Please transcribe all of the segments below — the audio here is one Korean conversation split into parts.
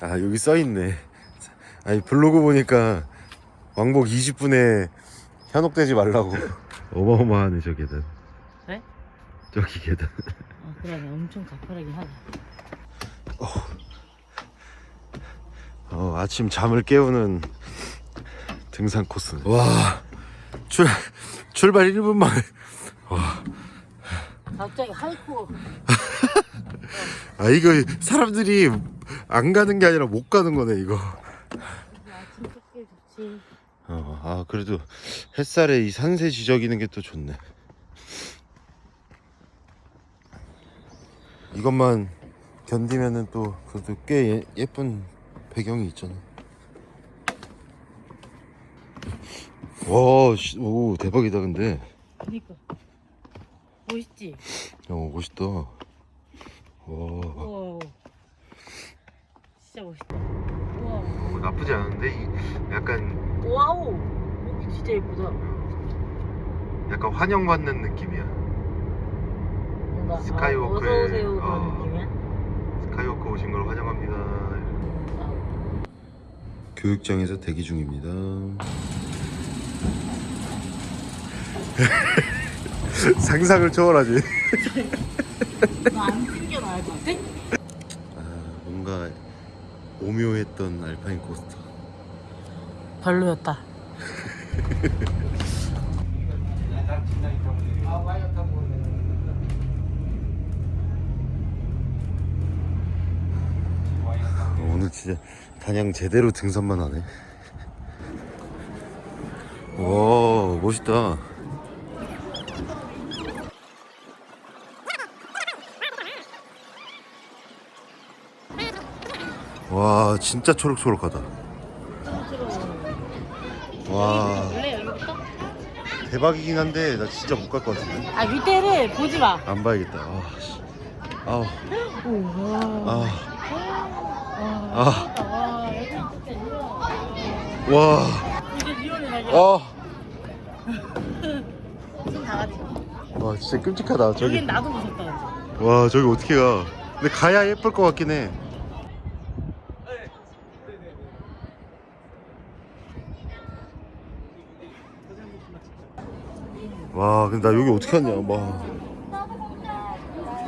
아 여기 써 있네. 아니 블로그 보니까 왕복 20분에 현혹되지 말라고. 어마어마하네 저 계단. 그래? 저기 계단. 아 그러네 엄청 가파르긴 하다 어, 아침 잠을 깨우는 등산 코스. 와, 출 출발 1분 만에. 갑자기 하이쿠 아 이거 사람들이 안 가는 게 아니라 못 가는 거네 이거. 아침 햇길 좋지 어, 아 그래도 햇살에 이 산세 지저귀는 게 또 좋네. 이것만 견디면은 또 그래도 꽤 예, 예쁜 배경이 있잖아. 와, 씨, 오 대박이다 근데. 그니까 멋있지? 어 멋있다. 와, 우와 진짜 멋있다 우와 나쁘지 않은데 이 약간 와우 여기 진짜 예쁘다 약간 환영받는 느낌이야. 뭔가 스카이워크에- 아, 어서 오세요 그런 어. 느낌이야? 스카이워크 오신 걸 환영합니다. 교육장에서 대기 중입니다. 상상을 초월하지. 나을 것 같아? 아, 뭔가 오묘했던 알파인 코스터. 별로였다 어, 오늘 진짜 단양 제대로 등산만 하네. 와 멋있다. 와 진짜 초록초록하다. 와 원래 여기부터? 대박이긴 한데 나 진짜 못 갈 것 같은데. 아 밑에를 보지 마 안 봐야겠다. 아, 씨. 아우 우와 아. 아, 아. 와, 여기 진짜 이거. 와. 이제 리온이 나게. 아. 지금 다 같이. 와 진짜 끔찍하다. 저기 여긴 나도 무섭다. 와 저기 어떻게 가? 근데 가야 예쁠 것 같긴 해. 와 근데 나 여기 어떻게 왔냐? 와,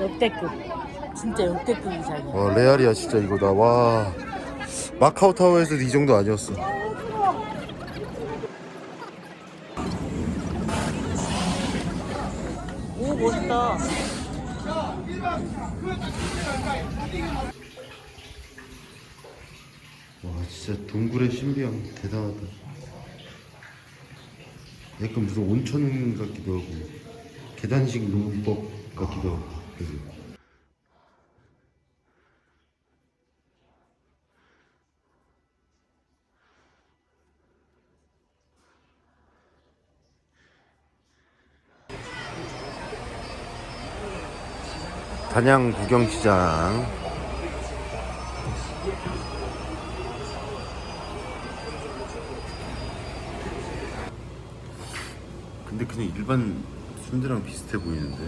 역대급. 진짜 역대급이 자기. 와 레알이야 진짜 이거 나 와. 마카오 타워에서도 이 정도 아니었어. 오 멋있다. 와 진짜 동굴의 신비함 대단하다. 약간 무슨 온천 같기도 하고 계단식 농법 같기도 하고? 단양 구경시장 근데 그냥 일반 순대랑 비슷해 보이는데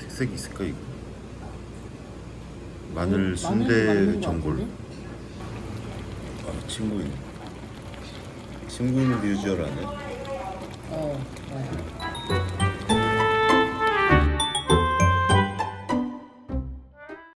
특색이 있을까 이거? 마늘 마늘 순대 맞는 거 전골 같은데? 아 친구인 친구인을 비주얼 아네 어. 맞아.